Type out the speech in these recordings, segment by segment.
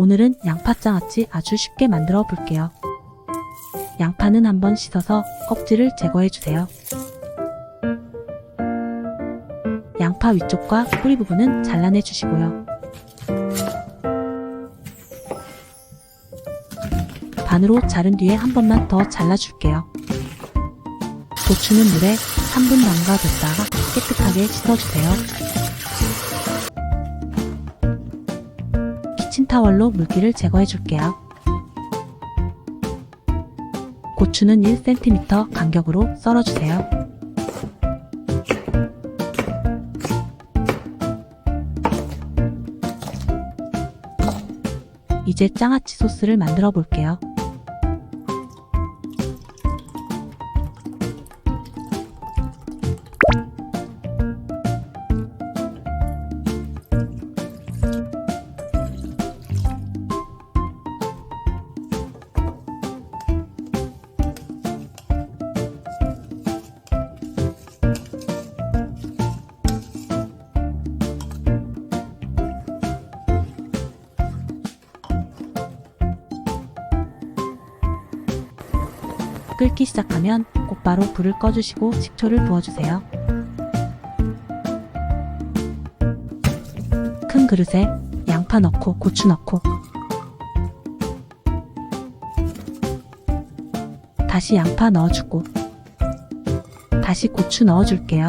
오늘은 양파장아찌 아주 쉽게 만들어 볼게요. 양파는 한번 씻어서 껍질을 제거해 주세요. 양파 위쪽과 뿌리 부분은 잘라내 주시고요. 반으로 자른 뒤에 한 번만 더 잘라줄게요. 고추는 물에 3분 담가뒀다가 깨끗하게 씻어주세요. 키친타월로 물기를 제거해 줄게요. 고추는 1cm 간격으로 썰어주세요. 이제 장아찌 소스를 만들어 볼게요. 끓기 시작하면 곧바로 불을 꺼주시고 식초를 부어주세요. 큰 그릇에 양파 넣고 고추 넣고 다시 양파 넣어주고 다시 고추 넣어줄게요.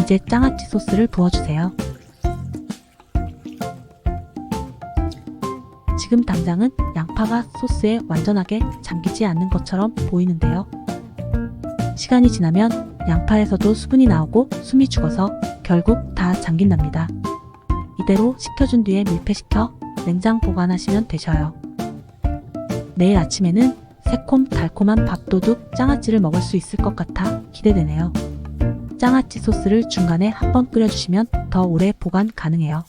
이제 장아찌 소스를 부어주세요. 지금 당장은 양파가 소스에 완전하게 잠기지 않는 것처럼 보이는데요. 시간이 지나면 양파에서도 수분이 나오고 숨이 죽어서 결국 다 잠긴답니다. 이대로 식혀준 뒤에 밀폐시켜 냉장 보관하시면 되셔요. 내일 아침에는 새콤 달콤한 밥도둑 장아찌를 먹을 수 있을 것 같아 기대되네요. 장아찌 소스를 중간에 한번 끓여주시면 더 오래 보관 가능해요.